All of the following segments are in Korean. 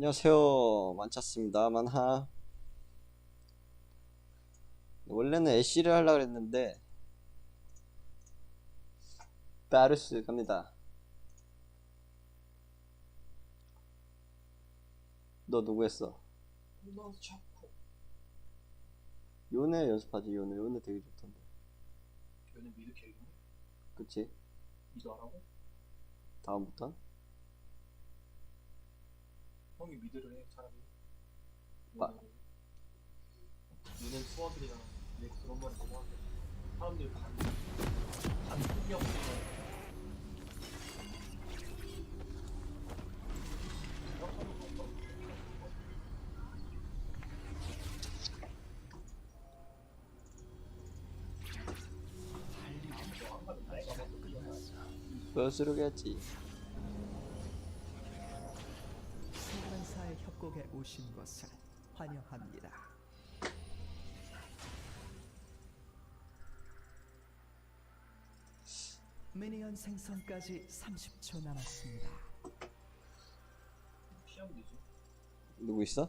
안녕하세요. 만찼습니다. 만하. 원래는 애쉬를 하려고 했는데, 바루스 갑니다. 너 누구 했어? 요네 연습하지, 요네. 요네 되게 좋던데. 얘는 미드 캐릭터 그치? 미드 하라고? 다음부턴? 형이 미드를 해 차라리 마- 얘는 수학이랑 내 그런 말이 너무 하게 사람들이 반, 반 포기 없이 버스르겠지. 협곡에 오신 것을 환영합니다. 미니언 생성까지 30초 남았습니다. 피하면 되지 누구 있어?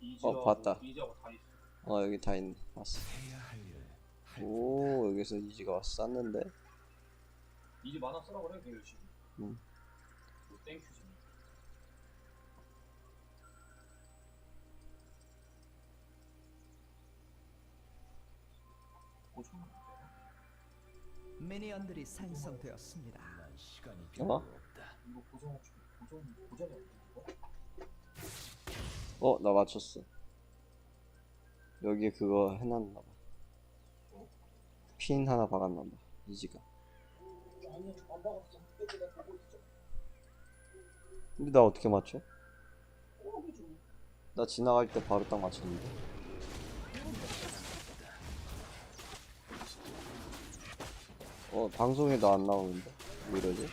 이지하고 봤다. 이지하고 다 있어 어, 여기 다 있네. 왔어. 오, 여기서 이지가 왔어. 쌌는데? 이지 만화 쓰라 그래 그 열심히 응. 뭐 땡큐지 고정 미니언들이 생성되었습니다. 어? 이거 고정 고정 고정이 없는 거 어, 나 맞췄어. 여기에 그거 해놨나봐. 핀 하나 박았나봐. 이지가. 아니 안 박았어 그때 내가 보고 있어 근데 나 어떻게 맞춰? 나 지나갈 때 바로 딱 맞췄는데. 어, 방송에 도 안 나오는데. 왜 이러지?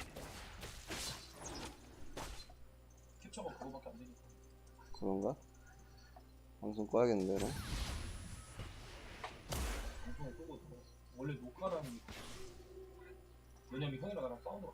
캡처가 그거밖에 안 되니까 그런가? 방송 꺼야겠는데, 그럼? 방송에 끄고 들어 원래 녹화라는 왜냐면 형이랑 나랑 싸우느라